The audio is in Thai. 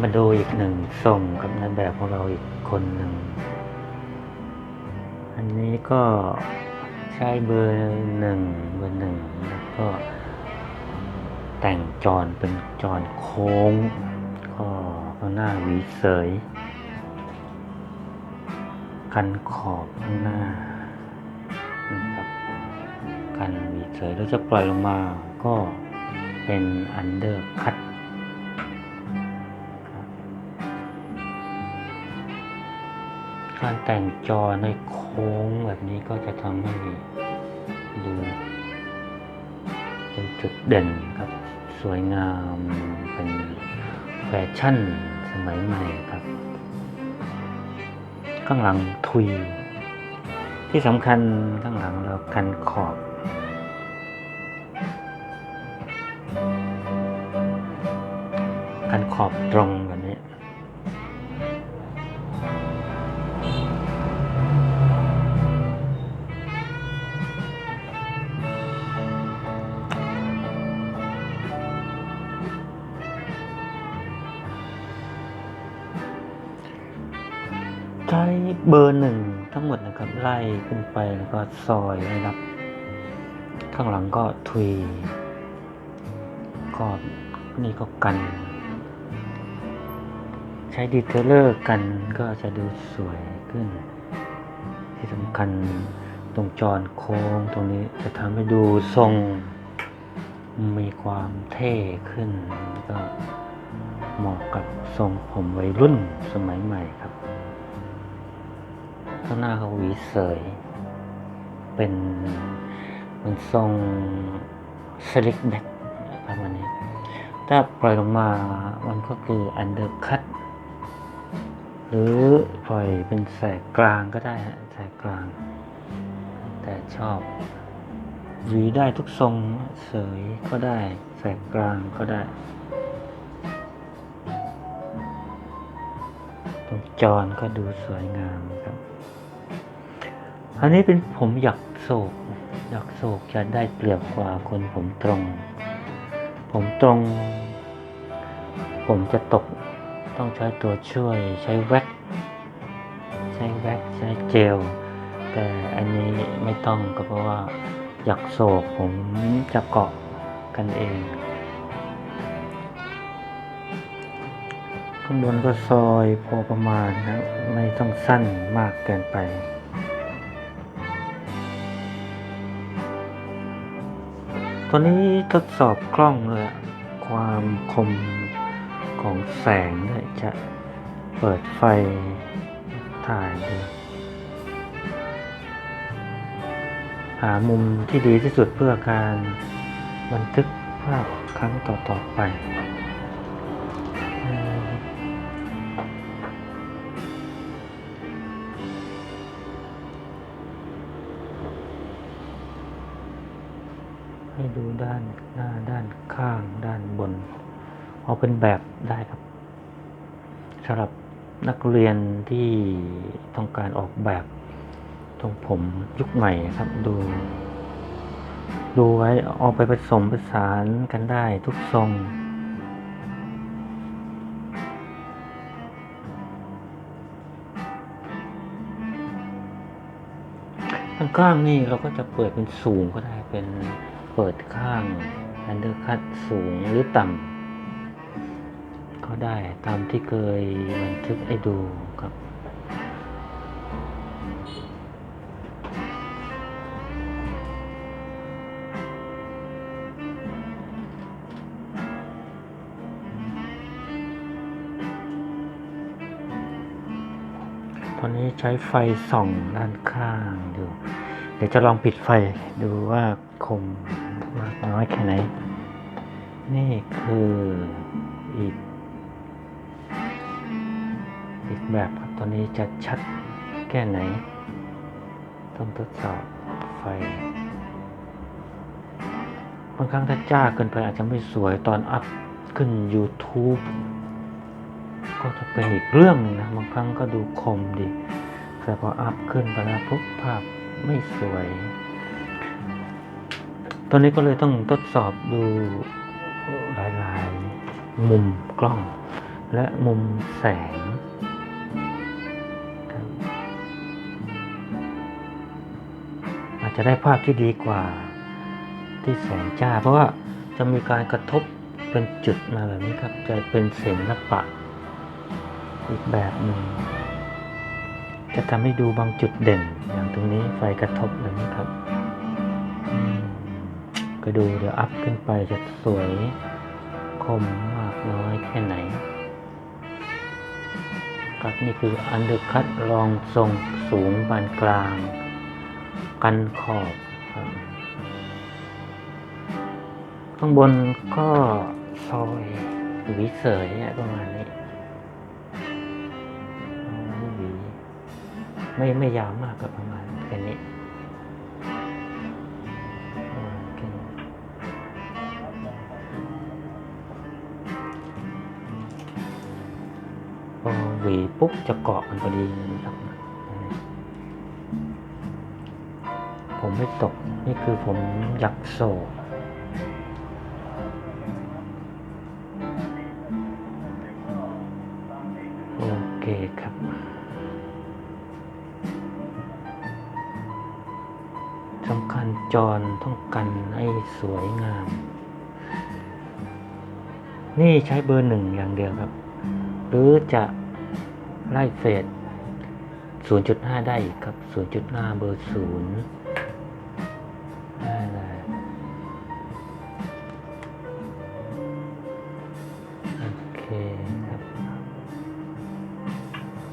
มาดูอีกหนึ่งส่งกับในแบบของเราอีกคนหนึ่ง อันนี้ก็ใช้เบอร์หนึ่งเบอร์หนึ่งแล้วก็แต่งจอนเป็นจอนโค้ง ก็ข้างหน้าหวีเสย กันขอบข้างหน้านะครับกันหวีเสยแล้วจะปล่อยลงมาก็เป็นอันเดอร์คัต การแต่งจอในโค้งแบบนี้ก็จะทำให้ดูเป็นจุดเด่นครับ สวยงามเป็นแฟชั่นสมัยใหม่ครับ ข้างหลังทุย ที่สำคัญข้างหลังเรากันขอบกันขอบตรงแบบ ใช้เบอร์หนึ่งทั้งหมดนะครับ ไล่ขึ้นไปแล้วก็ซอยนะครับ ข้างหลังก็ทุยก็นี่ก็กัน ใช้ดีเทลเลอร์กันก็จะดูสวยขึ้น ที่สำคัญตรงจอนโค้งตรงนี้จะทำให้ดูทรงมีความเท่ขึ้นก็เหมาะกับทรงผมวัยรุ่นสมัยใหม่ครับ ข้างหน้าเขาหวีเสย เป็นเป็นทรงสลิกแบ็กประมาณนี้ถ้าปล่อยลงมามันก็คืออันเดอร์คัตหรือปล่อยเป็นแสกกลางก็ได้ฮะแสกกลาง แต่ชอบหวีได้ทุกทรงเสยก็ได้แสกกลางก็ได้ตรงจอนก็ดูสวยงาม อันนี้เป็นผมหยักโศกหยักโศกจะได้เปรียบกว่าคนผมตรง ผมตรง ผมจะตกต้องใช้ตัวช่วยใช้แว็ก ใช้แว็กใช้เจล แต่อันนี้ไม่ต้องก็เพราะว่าหยักโศกผมจะเกาะกันเองข้างบนก็ซอยพอประมาณนะ ไม่ต้องสั้นมากเกินไป ตัวนี้ทดสอบกล้องเลยอะความคมของแสงด้วยจะเปิดไฟถ่ายดูหามุมที่ดีที่สุดเพื่อการบันทึกภาพครั้งต่อๆไป ให้ดูด้านหน้าด้านข้างด้านบน เอาเป็นแบบได้ครับสำหรับนักเรียนที่ต้องการออกแบบทรงผมยุคใหม่ครับดู ดูไว้เอาไปผสมผสานกันได้ทุกทรงข้างๆนี่เราก็จะเปิดเป็นสูงก็ได้เป็น เปิดข้างอันเดอร์คัตสูงหรือต่ำก็ได้ตามที่เคยบันทึกให้ดูครับตอนนี้ใช้ไฟส่องด้านข้างดู เดี๋ยวจะลองปิดไฟดูว่าคม มากน้อยแค่ไหน นี่คืออีก อีกแบบครับตอนนี้จะชัดแค่ไหน ต้องทดสอบไฟบางครั้งถ้าจ้าเกินไปอาจจะไม่สวยตอนอัพขึ้น YouTube ก็จะเป็นอีกเรื่องหนึ่งนะ บางครั้งก็ดูคมดี แต่พออัพขึ้นไปแล้วปุ๊บภาพไม่สวย อนนี้ก็เลยต้องทดสอบดูหลายๆ มุมกล้อง และมุมแสงอาจจะได้ภาพที่ดีกว่าที่แสงจ้า เพราะว่าจะมีการกระทบเป็นจุดมาแบบนี้ครับ จะเป็นศิลปะอีกแบบหนึ่งจะทำให้ดูบางจุดเด่นอย่างตรงนี้ไฟกระทบแบบนี้ครับ ก็ดูเดี๋ยวอัพขึ้นไปจะสวยคมมากน้อยแค่ไหนครับนี่คืออันเดอร์คัตรองทรงสูงปานกลาง กันขอบครับข้างบนก็ซอยหวีเสยเนี่ยประมาณนี้ไม่ไม่ยาวมากก็ประมาณแค่นี้ หวีปุ๊บจะเกาะมันพอดีนะครับ ผมไม่ตกนี่คือผมยักโศกโอเคครับสำคัญจรต้องกันให้สวยงาม นี่ใช้เบอร์หนึ่งอย่างเดียวครับ หรือจะ ไล่เฟส0.5 ได้อีกครับ 0.5 เบอร์ 0